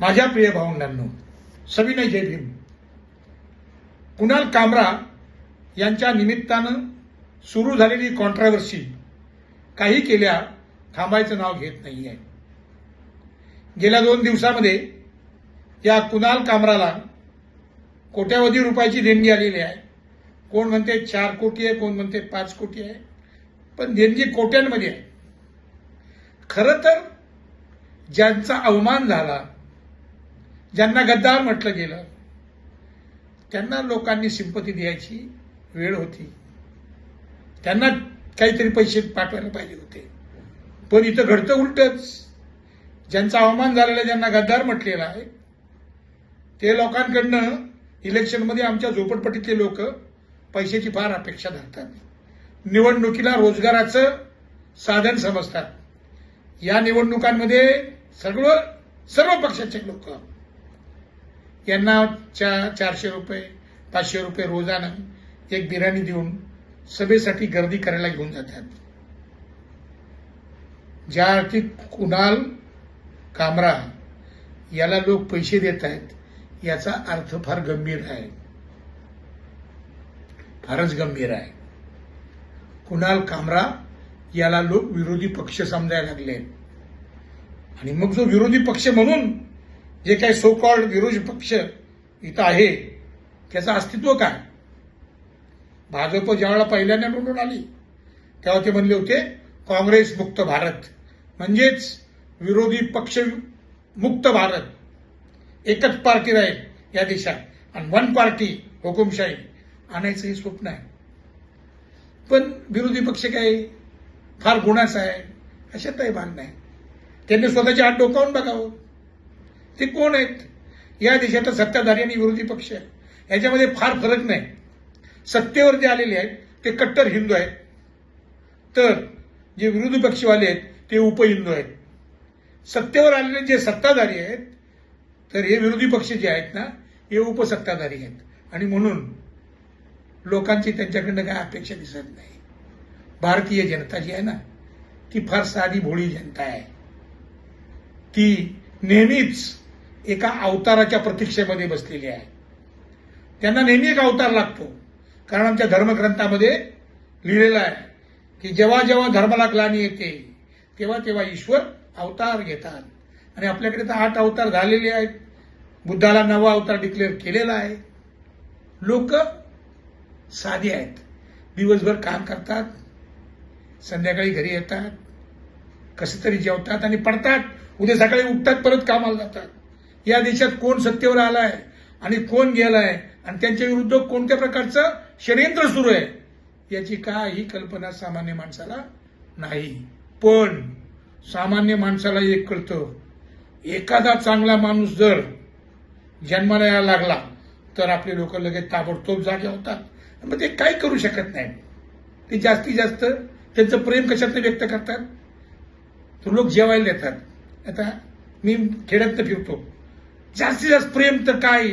माझ्या प्रिय भावंडांनो सविनय जय भीम. कुणाल कामरा यांच्या निमित्तानं सुरू झालेली कॉन्ट्रावर्सी काही केल्या थांबायचं नाव घेत नाही आहे गेल्या दोन दिवसामध्ये या कुणाल कामराला कोट्यावधी रुपयाची देणगी आलेली आहे. कोण म्हणते चार कोटी आहे कोण म्हणते पाच कोटी आहे पण देणगी कोट्यांमध्ये आहे. खरं तर ज्यांचा अवमान झाला ज्यांना गद्दार म्हटलं गेलं त्यांना लोकांनी सिंपती द्यायची वेळ होती. त्यांना काहीतरी पैसे पाठवायला पाहिजे होते. पण इथं घडतं उलटच. ज्यांचा अवमान झालेला ज्यांना गद्दार म्हटलेला आहे ते लोकांकडनं इलेक्शनमध्ये आमच्या झोपडपट्टीतले लोक पैशाची फार अपेक्षा धरतात. निवडणुकीला रोजगाराचं साधन समजतात. या निवडणुकांमध्ये सगळं सर्व पक्षाचे लोक यांना चा चारशे रुपये पाचशे रुपये रोजानं एक बिर्याणी देऊन सभेसाठी गर्दी करायला घेऊन जातात. ज्या अर्थी कुणाल कामरा याला लोक पैसे देत आहेत याचा अर्थ फार गंभीर आहे. फारच गंभीर आहे. कुणाल कामरा याला लोक विरोधी पक्ष समजायला लागले आणि मग जो विरोधी पक्ष म्हणून जे काही सो कॉल्ड विरोधी पक्ष इथं आहे त्याचं अस्तित्व काय? भाजप ज्यावेळेला पहिल्यांदा निवडून आली तेव्हा ते म्हणले होते काँग्रेस मुक्त भारत. म्हणजेच विरोधी पक्ष मुक्त भारत. एकच पार्टी राहील या देशात आणि वन पार्टी हुकुमशाही. आणायचं हे स्वप्न आहे. पण विरोधी पक्ष काय? फार गुणाचा आहे. अशात काही भान नाही. त्यांनी स्वतःची हात डोकावून बघावं. ते कोण आहेत? या देशाचा सत्ताधारी आणि विरोधी पक्ष आहे. याच्यामध्ये फार फरक नाही. सत्तेवर जे आलेले आहेत ते कट्टर हिंदू आहेत. तर जे विरोधी पक्षवाले आहेत ते उपहिंदू आहेत. सत्तेवर आलेले जे सत्ताधारी आहेत तर हे विरोधी पक्ष जे आहेत ना हे उपसत्ताधारी आहेत. आणि म्हणून लोकांची त्यांच्याकडनं काय अपेक्षा दिसत नाही. भारतीय जनता जी आहे ना ती फार साधी भोळी जनता आहे. ती नेहमीच एका अवताराच्या प्रतीक्षेमध्ये बसलेली आहे. त्यांना नेहमी एक अवतार लागतो. कारण आमच्या धर्मग्रंथामध्ये लिहिलेलं आहे की जेव्हा जेव्हा धर्माला ग्लानी येते तेव्हा तेव्हा ईश्वर अवतार घेतात. आणि आपल्याकडे तर आठ अवतार झालेले आहेत. बुद्धाला नवा अवतार डिक्लेअर केलेला आहे. लोक साधे आहेत. दिवसभर काम करतात. संध्याकाळी घरी येतात. कसे तरी जेवतात आणि पडतात. उद्या सकाळी उठतात परत कामाला जातात. या देशात कोण सत्तेवर आलाय आणि कोण गेलाय आणि त्यांच्या विरुद्ध कोणत्या प्रकारचं षडयंत्र सुरू आहे याची काही कल्पना सामान्य माणसाला नाही. पण सामान्य माणसाला एक कळतं एखादा चांगला माणूस जर जन्माला यायला लागला तर आपले लोक लगेच ताबडतोब जागे होतात. मग ते काही करू शकत नाही. ते जास्तीत जास्त त्यांचं प्रेम कशात व्यक्त करतात? तर लोक जेवायला देतात. आता मी खेड्यात फिरतो. जास्तीत जास्त प्रेम तर काय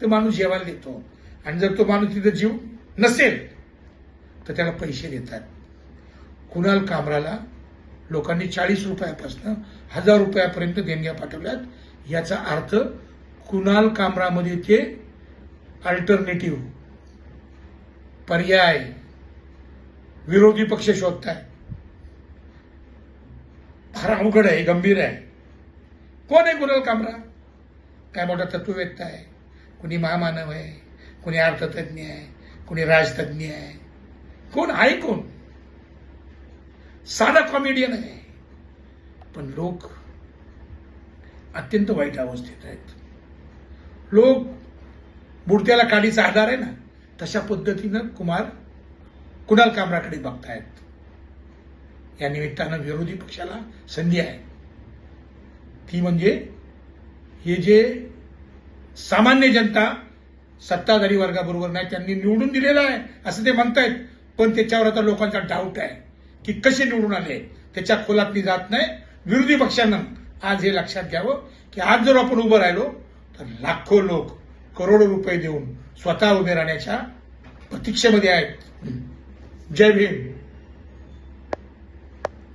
तर माणूस जेवायला देतो. आणि जर तो माणूस तिथं जीव नसेल तर त्याला पैसे देतात. कुणाल कामराला लोकांनी चाळीस रुपयापासून हजार रुपयापर्यंत देणग्या पाठवल्यात. याचा अर्थ कुणाल कामरामध्ये ते अल्टरनेटिव्ह पर्याय विरोधी पक्ष शोधताय. फार अवघड आहे गंभीर आहे. कोण आहे कुणाल कामरा? काय मोठा तत्ववेत्ता आहे? कुणी महामानव आहे कुणी अर्थतज्ञ आहे कुणी राजतज्ञ आहे. कोण? आहे कोण? साधा कॉमेडियन आहे. पण लोक अत्यंत वाईट अवस्थेत आहेत. लोक बुडत्याला काडीचा आधार आहे ना? तशा पद्धतीनं कुमार कुणाल कामराकडे बघतायत. या निमित्तानं विरोधी पक्षाला संधी आहे. ती म्हणजे हे जे सामान्य जनता सत्ताधारी वर्गाबरोबर नाही त्यांनी निवडून दिलेलं आहे असं ते म्हणतायत. पण त्याच्यावर आता लोकांचा डाऊट आहे की कसे निवडून आले? त्याच्या खोलात जात नाही. विरोधी पक्षांना आज हे लक्षात घ्यावं की आज जर आपण उभं राहिलो तर लाखो लोक करोडो रुपये देऊन स्वतः उभे राहण्याच्या प्रतीक्षेमध्ये आहेत. जय भीम.